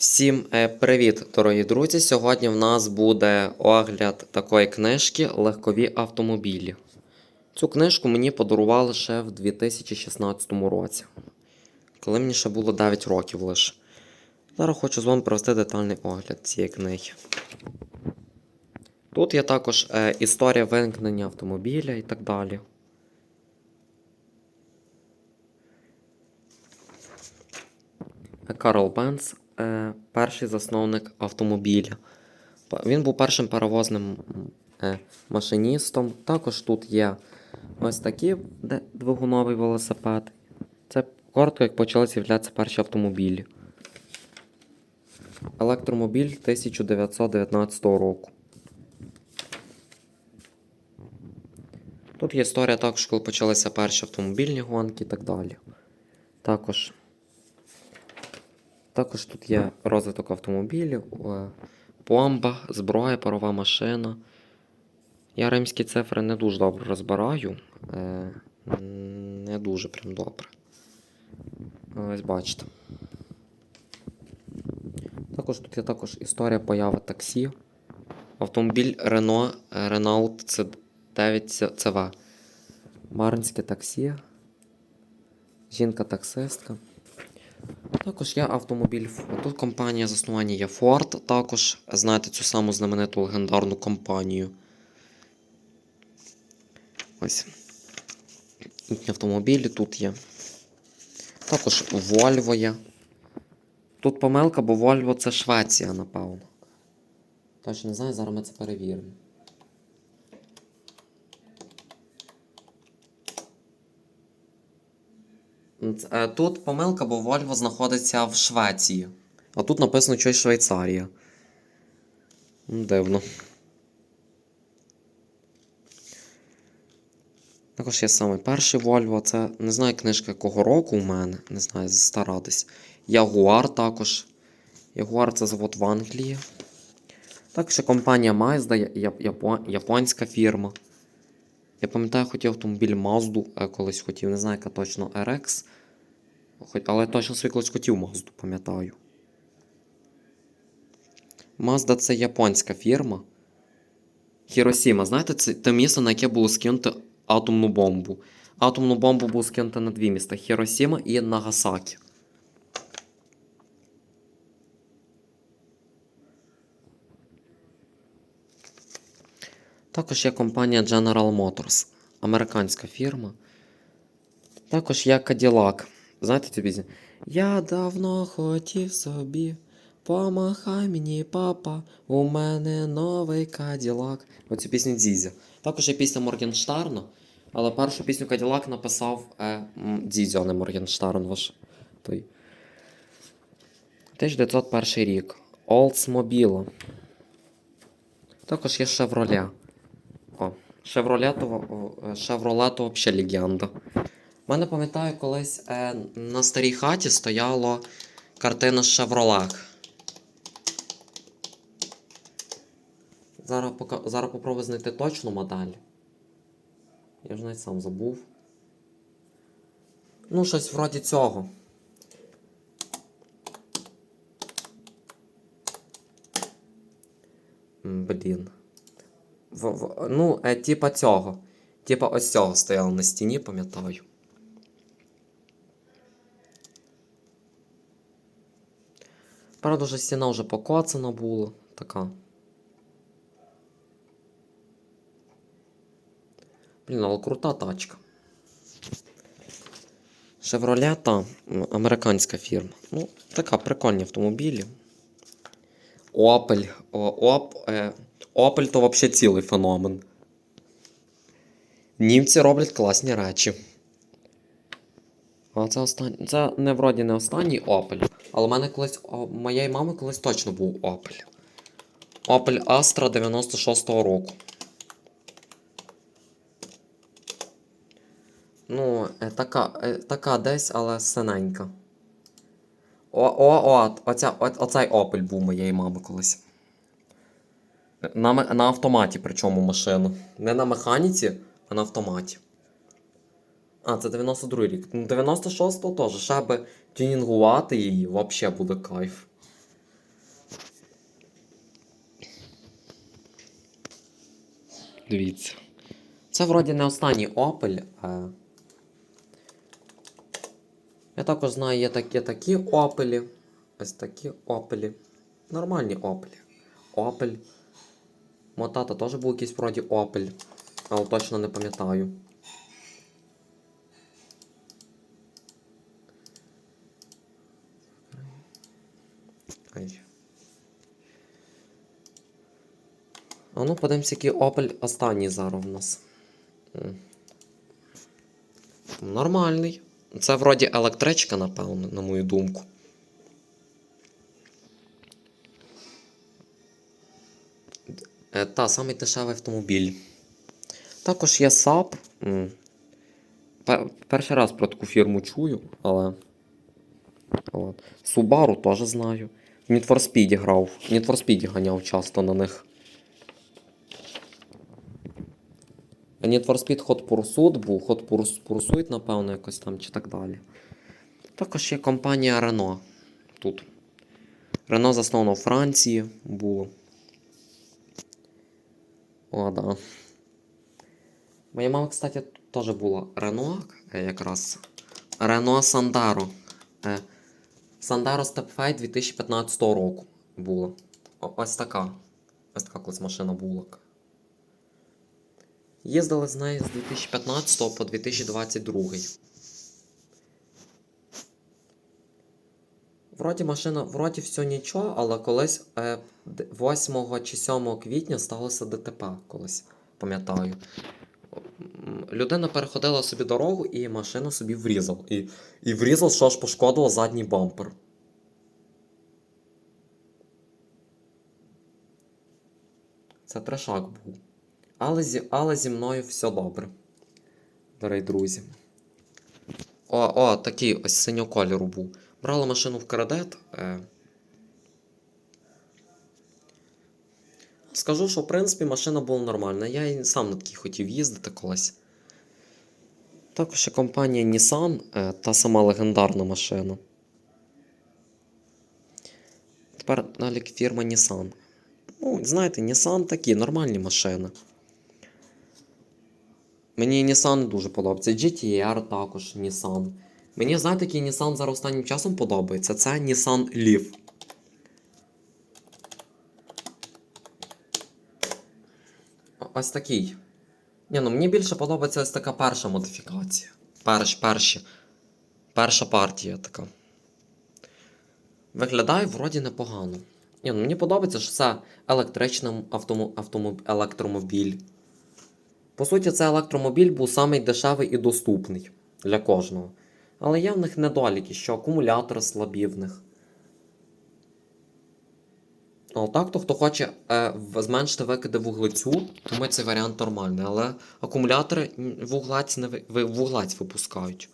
Всім е, привіт, дорогі друзі! Сьогодні в нас буде огляд такої книжки Легкові автомобілі. Цю книжку мені подарували ще в 2016 році, коли мені ще було 9 років лише. Зараз хочу з вами провести детальний огляд цієї книги. Тут є також е, історія виникнення автомобіля і так далі. Карл Бенц, е, перший засновник автомобіля. Він був першим перевозним е, машиністом. Також тут є ось такі де двигуновий велосипед. Це коротко, як почали з'являтися перші автомобілі. Електромобіль 1919 року. Тут є історія також, коли почалися перші автомобільні гонки і так далі. Також також тут є розвиток автомобілів, е, бомба, зброя, парова машина. Я римські цифри не дуже добре розбираю. е, Не дуже прям добре. Ось бачите. Також тут є також історія появи таксі. Автомобіль Renault е, Renault C9 CV. Маринське таксі. Жінка-таксистка. Також є автомобіль. Ford. Компанія заснування є Ford. Також знаєте цю саму знамениту легендарну компанію. Ось. Їхні автомобілі тут є. Також Volvo є. Тут помилка, бо Volvo це Швеція, напевно. Точно не знаю, зараз ми це перевіримо. Ц- е, Тут помилка, бо Volvo знаходиться в Швеції. А тут написано щось Швейцарія. Дивно. Також є саме перший Volvo. Це не знаю книжка якого року у мене. Не знаю, стара десь. Ягуар також. Ягуар це завод в Англії. Також є компанія Mazda, японська фірма. Я пам'ятаю, хотів автомобіль Mazda, е, колись хотів, не знаю, яка точно RX. Але точно собі колись хотів Mazda, пам'ятаю. Mazda це японська фірма. Хіросіма, знаєте, це те місто, на яке було скинуто атомну бомбу. Атомну бомбу було скинуто на дві міста Хіросіма і Нагасакі. Також є компанія General Motors, американська фірма. Також є Cadillac. Знаєте цю пісню? Я давно хотів собі. Помахай мені, папа, у мене новий Каділак. Оцю пісню Дзізя. Також є пісня Моргенштерна, але першу пісню Каділак написав е, м, а не Моргенштерн ваш той. 1901 рік. Oldsmobile. Також є Chevrolet. О, Chevrolet, то, о, е, Chevrolet то взагалі легенда. У мене пам'ятаю, колись е, на старій хаті стояло картина Chevrolet. Зараз, пока, зараз попробую знайти точну модель. Я ж навіть сам забув. Ну, щось вроді цього. Блін. В, в, ну, е, типа цього. Типа ось цього стояло на стіні, пам'ятаю. Правда, вже стіна вже покоцана була. Така. Блін, але крута тачка. Chevrolet та м, американська фірма. Ну, така прикольні автомобілі. Opel. О, Оп, е, Opel то взагалі цілий феномен. Німці роблять класні речі. А це останній. Це не вроді не останній Opel. Але в мене колись. У моєї мами колись точно був Opel. Opel Astra 96-го року. Ну, е, така, е, така десь, але синенька. О, о, о, оця, о, оцей Opel був моєї мами колись. На на автоматі, причому машину. Не на механіці, а на автоматі. А, це 92 й рік. Ну, 96-го теж. Ще би тюнінгувати її взагалі буде кайф. Дивіться. Це вроді не останній Opel. А... Я також знаю, є такі такі Opel. Ось такі Opel. Нормальні Opel. Opel. Мого тата теж був якийсь вроді Opel. Але точно не пам'ятаю. А ну, подивимося, який Opel останній зараз в нас. Нормальний. Це вроді електричка, напевно, на мою думку. Та, самий дешевий автомобіль. Також є. Пе- Перший раз про таку фірму чую, але. От. Subaru теж знаю. В Need for Speed грав. В Need for Speed ганяв часто на них. Need for Speed Hot Pursuit був, Hot Purs- Pursuit, напевно, якось там чи так далі. Також є компанія Renault тут. Renault засновано у Франції було. О, да. Моя мама, кстати, теж була е, якраз. Renault Sandero. Е, Sandero Stepfy 2015 року була. Ось така. Ось така колись машина була. Їздили з нею з 2015 по 2022. Вроді машина, вроді все нічого, але колись е, 8 чи 7 квітня сталося ДТП колись, пам'ятаю. Людина переходила собі дорогу і машина собі врізала. І, і врізав, що ж пошкодило задній бампер. Це трешак був. Але зі, але зі мною все добре. Дорогі друзі. О, о, такий ось синього кольору був. Брала машину в кредит. Е... Скажу, що в принципі машина була нормальна. Я і сам на такій хотів їздити колись. Також ще компанія Nissan, е, та сама легендарна машина. Тепер далі фірма Nissan. Ну, знаєте, Nissan такі нормальні машини. Мені Nissan дуже подобається. GTR також Nissan. Мені, знаєте, який Nissan зараз останнім часом подобається. Це Nissan Leaf. Ось такий. Ні, ну мені більше подобається ось така перша модифікація. Перш, перші. Перша партія така. Виглядає вроді непогано. Ні, ну мені подобається, що це електричний автомо... автомо... електромобіль. По суті, це електромобіль був самий дешевий і доступний для кожного. Але є в них недоліки, що акумулятори слабі в них. Так, то хто хоче е, зменшити викиди вуглецю, тому цей варіант нормальний. Але акумулятори вуглець не ви- вуглець випускають.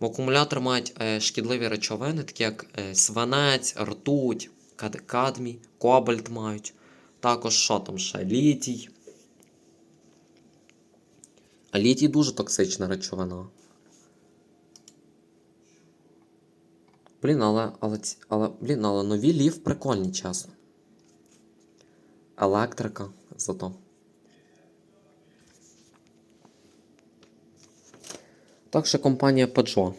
Акумулятори мають е, шкідливі речовини, такі як е, свинець, ртуть, кад- кадмій, кобальт мають. Також що там ще? Літій. А літій дуже токсична речовина. Блін, але, але, але, блін, але нові лів прикольні, чесно. Електрика зато. Так ще компанія Peugeot.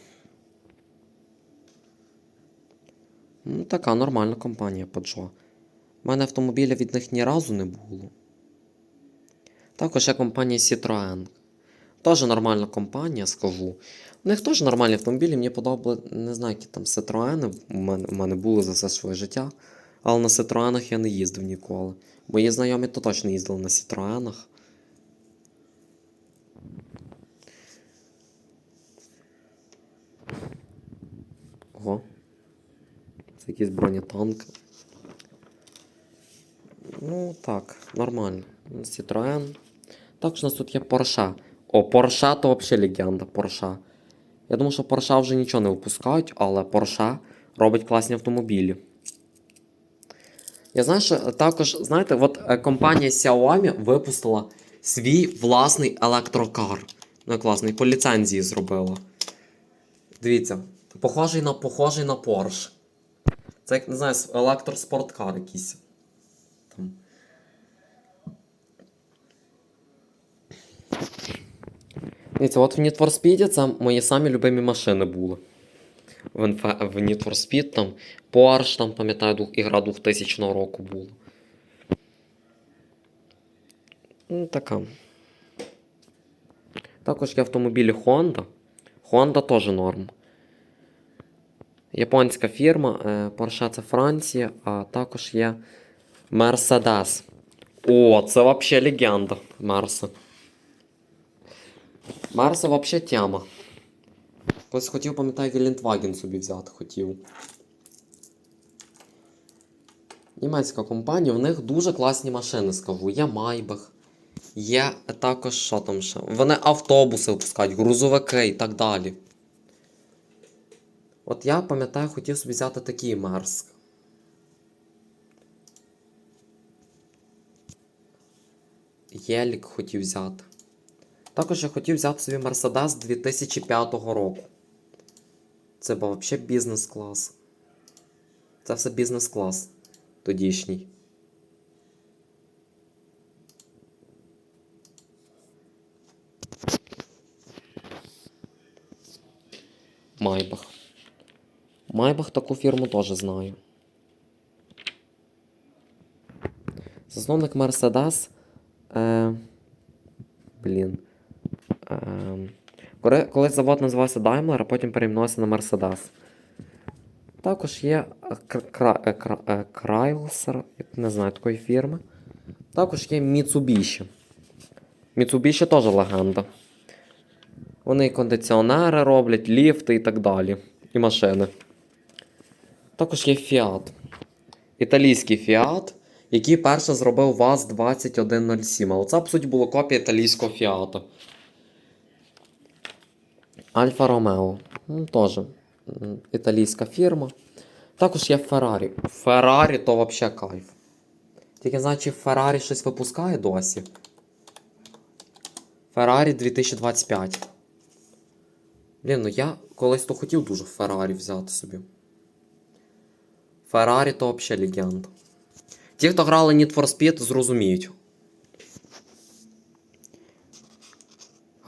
Ну, така нормальна компанія Peugeot. У мене автомобіля від них ні разу не було. Також є компанія Citroën. Теж нормальна компанія, скажу. У них теж нормальні автомобілі, мені подобали, не знаю, які там Citroën у мене, у мене були за все своє життя. Але на Citroёнах я не їздив ніколи. Мої знайомі то точно їздили на Citroёнах. Ого. Це якийсь бронетанк. Ну так, нормально. Citroën. Також у нас тут є Porsche. О, Porsche то взагалі легенда. Porsche. Я думаю, що Porsche вже нічого не випускають, але Porsche робить класні автомобілі. Я знаю, що також, знаєте, от е, компанія Xiaomi випустила свій власний електрокар. Ну, класний, по ліцензії зробила. Дивіться, похожий на похожий на Porsche. Це як не знаю, електроспорткар якийсь. Там. Дивіться, от в Need for Speed це мої самі любимі машини були. В, в Need for Speed там Porsche, там, пам'ятаю, ігра 2000 року була. Ну, така. Також є автомобілі Honda. Honda теж норм. Японська фірма, е, Porsche це Франція, а також є Mercedes. О, це вообще легенда Мерса. Мерса вообще тема. Хтось хотів, пам'ятаю, Гелендваген собі взяти хотів. Німецька компанія, в них дуже класні машини, скажу. Є Майбах, є також що там ще. Вони автобуси випускають, грузовики і так далі. От я пам'ятаю, хотів собі взяти такий Мерс. Єлік хотів взяти. Також я хотів взяти собі Мерседес 2005 року. Це був взагалі бізнес-клас. Це все бізнес-клас тодішній. Майбах. Майбах таку фірму теж знаю. Засновник Мерседес. Е, блін. Е, коли, коли завод називався Daimler, а потім перейменувався на Mercedes. Також є е, Кр- Кра- е, не знаю такої фірми. Також є Mitsubishi. Mitsubishi теж легенда. Вони кондиціонери роблять, ліфти і так далі. І машини. Також є Fiat. Італійський Fiat, який перше зробив ВАЗ-2107. Але це, по суті, було копія італійського Fiat. Альфа Ромео. Ну, теж італійська фірма. Також є Ferrari. Ferrari то взагалі кайф. Тільки знаю, чи щось випускає досі. Ferrari 2025. Блін, ну я колись то хотів дуже Ferrari взяти собі. Ferrari то взагалі легенда. Ті, хто грали Need for Speed, зрозуміють.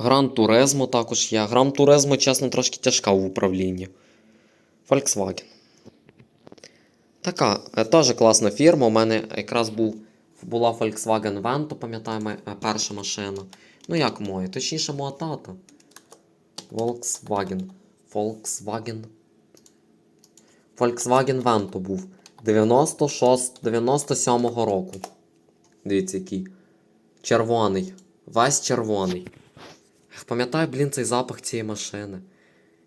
Гран Туризмо також є. Гран Туризмо, чесно, трошки тяжка в управлінні. Volkswagen. Така, е, теж класна фірма. У мене якраз був, була Volkswagen Vento, пам'ятаю, моя, е, перша машина. Ну як моя, точніше, мого тата. Volkswagen. Volkswagen. Volkswagen Vento був 96 97-го року. Дивіться, який. Червоний. Весь червоний. Пам'ятаю, блін, цей запах цієї машини.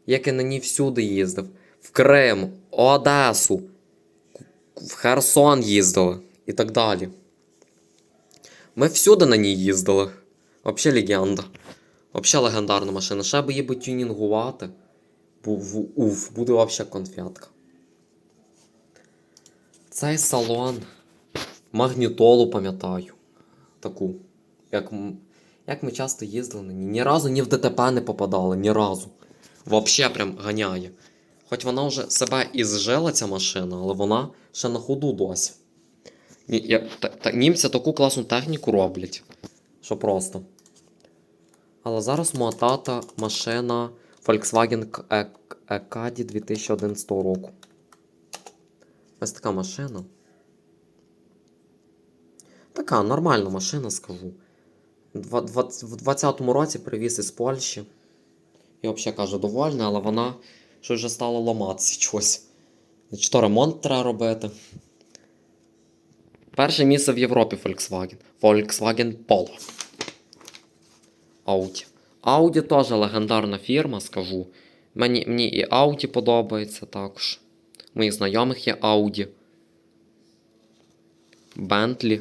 Як я на ній всюди їздив. В Крим, Одесу, в Херсон їздили і так далі. Ми всюди на ній їздили. Взагалі легенда. Взагалі легендарна машина. Ще би її би тюнінгувати. Уф, буде взагалі конфетка. Цей салон. Магнітолу пам'ятаю. Таку. Як, як ми часто їздили. Ні разу ні в ДТП не попадали, ні разу. Вообще прям ганяє. Хоч вона вже себе і зжила, ця машина, але вона ще на ходу досі. Ні, я, та, та, німці таку класну техніку роблять. Що просто. Але зараз мого тата машина Volkswagen е- е- Caddy 2011 року. Ось така машина. Така нормальна машина, скажу. В 20-му році привіз із Польщі. Я взагалі кажу, довольна, але вона щось вже стала ламатися чогось. Чи то ремонт треба робити. Перше місце в Європі Volkswagen. Volkswagen Polo. Audi. Audi теж легендарна фірма, скажу. Мені, мені і Audi подобається також. У моїх знайомих є Audi. Bentley.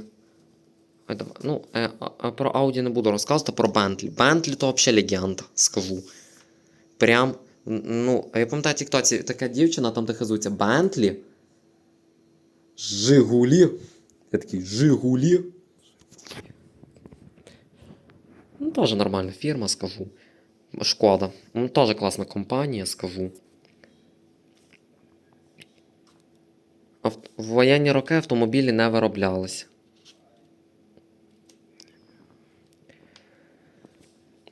Ну, е, про Audi не буду розказувати, про Bentley. Bentley то взагалі легенда, скажу. Прям. Ну, я пам'ятаю, тіктоці така дівчина там де Bentley. Жигулі. Я такий Жигулі. Ну, теж нормальна фірма, скажу. Шкода. Ну, теж класна компанія, скажу. В воєнні роки автомобілі не вироблялися.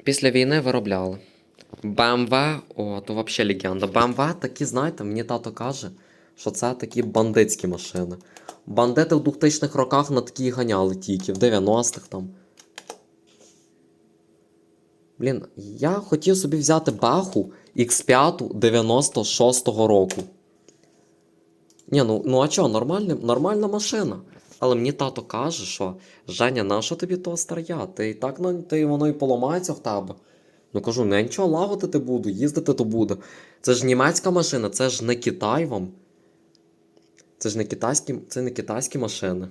Після війни виробляли. BMW, о, то взагалі легенда. BMW такі, знаєте, мені тато каже, що це такі бандитські машини. Бандити в 2000-х роках на такі ганяли тільки, в 90-х там. Блін, я хотів собі взяти баху X5 96-го року. Ні, ну, ну а чо, нормальна, нормальна машина. Але мені тато каже, що Женя, нащо тобі того старя? Ти і так ти воно і поламається в тебе. Ну кажу, не нічого лагодити буду, їздити то буде. Це ж німецька машина, це ж не Китай вам. Це ж не китайські, це не китайські машини.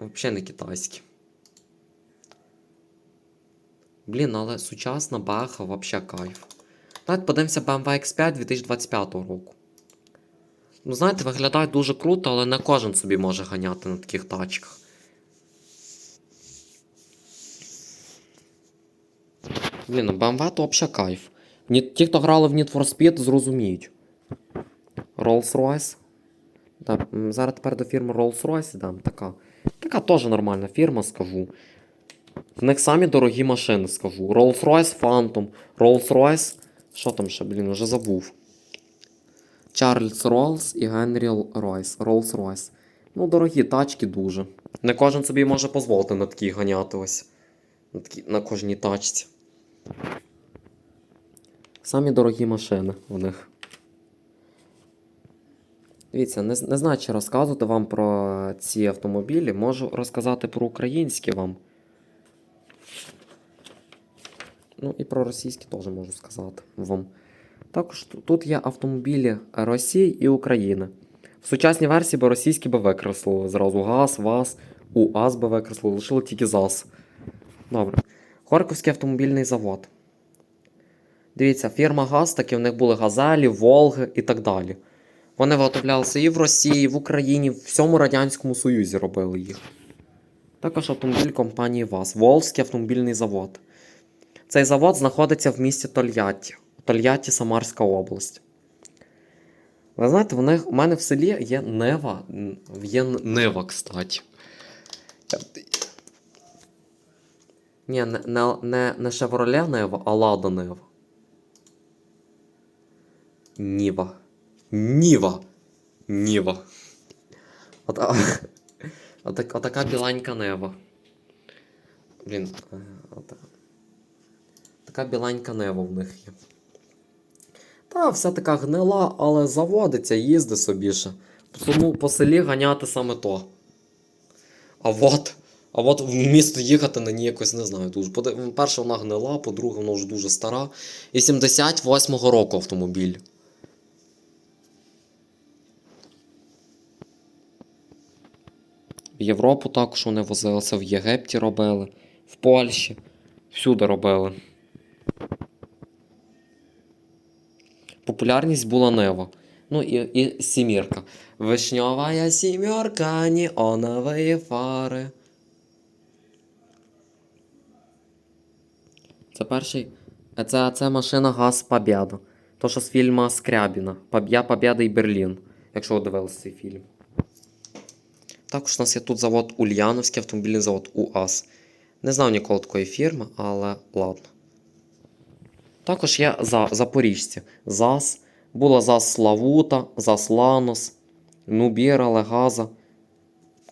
Взагалі не китайські. Блін, але сучасна баха вообще кайф. Давайте подивимося BMW X5 2025 року. Ну, знаєте, виглядає дуже круто, але не кожен собі може ганяти на таких тачках. Блін, ну BMW то взагалі кайф. Ті, хто грали в Need for Speed, зрозуміють. Rolls-Royce. Так, зараз тепер до фірми Rolls-Royce йдемо. Така. Така теж нормальна фірма, скажу. В них самі дорогі машини, скажу. Rolls-Royce Phantom, Rolls-Royce. Що там ще, блін, вже забув. Чарльз Роллс і Генрі Ройс. Rolls-Royce. Ну, дорогі тачки дуже. Не кожен собі може дозволити на такі ганяти ось. На, такі, на кожній тачці. Самі дорогі машини у них. Дивіться, не, не знаю, чи розказувати вам про ці автомобілі. Можу розказати про українські вам. Ну і про російські теж можу сказати вам. Також тут є автомобілі Росії і України. В сучасній версії би російські би викреслили зразу ГАЗ, ВАЗ, УАЗ би викреслили, лишили тільки ЗАЗ. Добре. Хорківський автомобільний завод. Дивіться, фірма ГАЗ, такі в них були Газелі, Волги і так далі. Вони виготовлялися і в Росії, і в Україні, в всьому Радянському Союзі робили їх. Також автомобіль компанії ВАЗ, Волзький автомобільний завод. Цей завод знаходиться в місті Тольятті. Тольятті, Самарська область. Ви знаєте, в, у мене в селі є Нева. Є Н- Нива, кстати. Ні, не, не, не, Chevrolet Нева, а Лада Нева. Ніва. Ніва. Ніва. От, а, отак, отака біленька нева. Блін, е, ота- така біленька нева в них є. Та, вся така гнила, але заводиться, їздить собі ще. Тому по селі ганяти саме то. А от, а от в місто їхати на ній якось не знаю дуже. Перше, вона гнила, по-друге, вона вже дуже стара. І 78-го року автомобіль. В Європу також вони возилися, в Єгипті робили, в Польщі. Всюди робили. Популярність була Нева. Ну і, і сімірка. Вишньова сімерка, неонові фари. Це перший. Це, це машина ГАЗ Побєда. То, що з фільму Скрябіна. Я Побєда і Берлін. Якщо ви дивилися цей фільм. Також у нас є тут завод Ульяновський автомобільний завод УАЗ. Не знав ніколи такої фірми, але ладно. Також є за, запоріжці. ЗАЗ. Була ЗАЗ Славута, ЗАЗ Ланос, Нубіра, Легаза.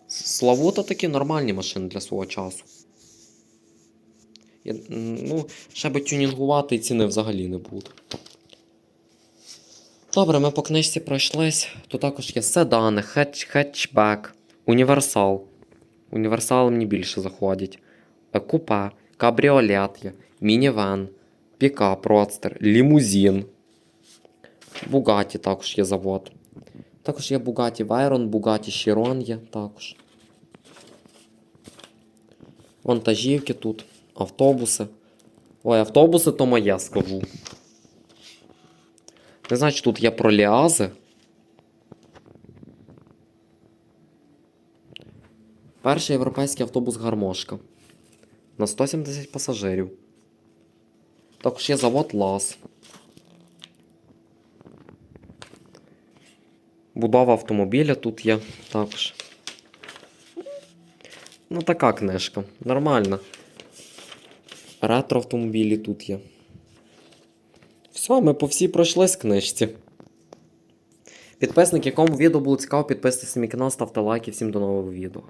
Славута такі нормальні машини для свого часу. Я, ну, ще би тюнінгувати ціни взагалі не буде. Добре, ми по книжці пройшлись. Тут також є седани, хетч, хетчбек, універсал. Універсали мені більше заходять. Купе, кабріолет є, мінівен, пікап, родстер, лімузин. Бугаті також є завод. Також є Бугаті Вайрон, Бугаті Chiron є також. Вантажівки тут, автобуси. Ой, автобуси то моє скажу. Не знаю, чи тут є проліази. Перший європейський автобус гармошка. На 170 пасажирів. Також є завод ЛАЗ. Будова автомобіля тут є також. Ну, така книжка. Нормальна. Ретро автомобілі тут є. Все, ми по всій пройшлись книжці. Підписники, якому відео було цікаво, підписуйтесь на мій канал, ставте лайки. Всім до нового відео.